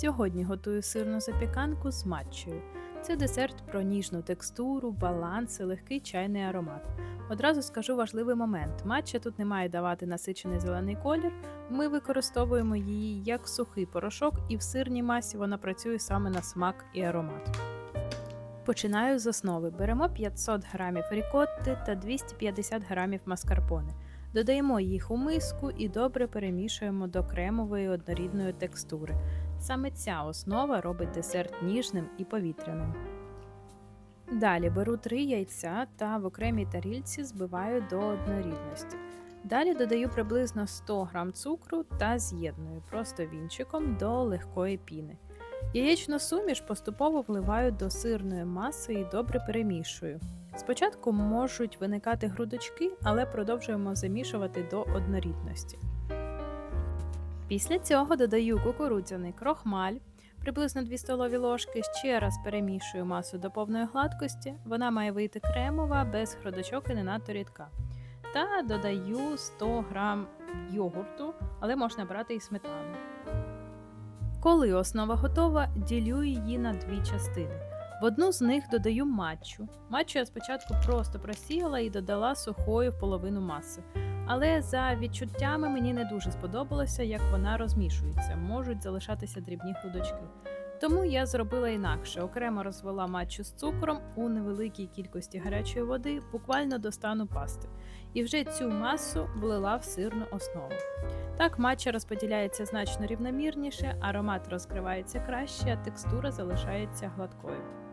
Сьогодні готую сирну запіканку з матчею. Це десерт про ніжну текстуру, баланс і легкий чайний аромат. Одразу скажу важливий момент: матча тут не має давати насичений зелений колір. Ми використовуємо її як сухий порошок, і в сирній масі вона працює саме на смак і аромат. Починаю з основи. Беремо 500 г рікотти та 250 г маскарпоне. Додаємо їх у миску і добре перемішуємо до кремової однорідної текстури. Саме ця основа робить десерт ніжним і повітряним. Далі беру 3 яйця та в окремій тарільці збиваю до однорідності. Далі додаю приблизно 100 г цукру та з'єдную просто вінчиком до легкої піни. Яєчну суміш поступово вливаю до сирної маси і добре перемішую. Спочатку можуть виникати грудочки, але продовжуємо замішувати до однорідності. Після цього додаю кукурудзяний крохмаль, приблизно 2 столові ложки, ще раз перемішую масу до повної гладкості, вона має вийти кремова, без грудочок і не надто рідка. Та додаю 100 г йогурту, але можна брати і сметану. Коли основа готова, ділю її на дві частини. В одну з них додаю матчу. Матчу я спочатку просто просіяла і додала сухою в половину маси. Але за відчуттями мені не дуже сподобалося, як вона розмішується, можуть залишатися дрібні грудочки. Тому я зробила інакше: окремо розвела матчу з цукром у невеликій кількості гарячої води, буквально до стану пасти, і вже цю масу влила в сирну основу. Так матча розподіляється значно рівномірніше, аромат розкривається краще, а текстура залишається гладкою.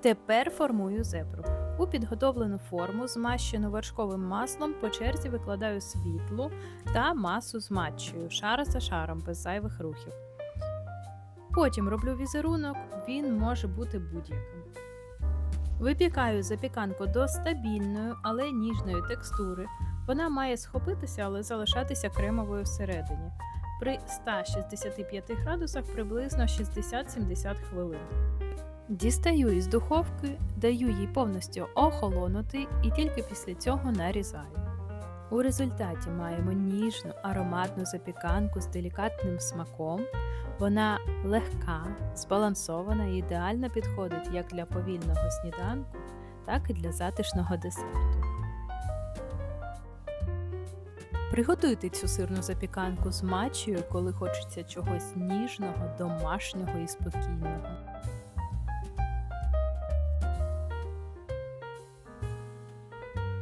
Тепер формую зебру. У підготовлену форму, змащену вершковим маслом, по черзі викладаю світлу та масу з матчею, шар за шаром, без зайвих рухів. Потім роблю візерунок, він може бути будь-яким. Випікаю запіканку до стабільної, але ніжної текстури. Вона має схопитися, але залишатися кремовою всередині. При 165 градусах приблизно 60-70 хвилин. Дістаю із духовки, даю їй повністю охолонути і тільки після цього нарізаю. У результаті маємо ніжну ароматну запіканку з делікатним смаком. Вона легка, збалансована і ідеально підходить як для повільного сніданку, так і для затишного десерту. Приготуйте цю сирну запіканку з матчею, коли хочеться чогось ніжного, домашнього і спокійного.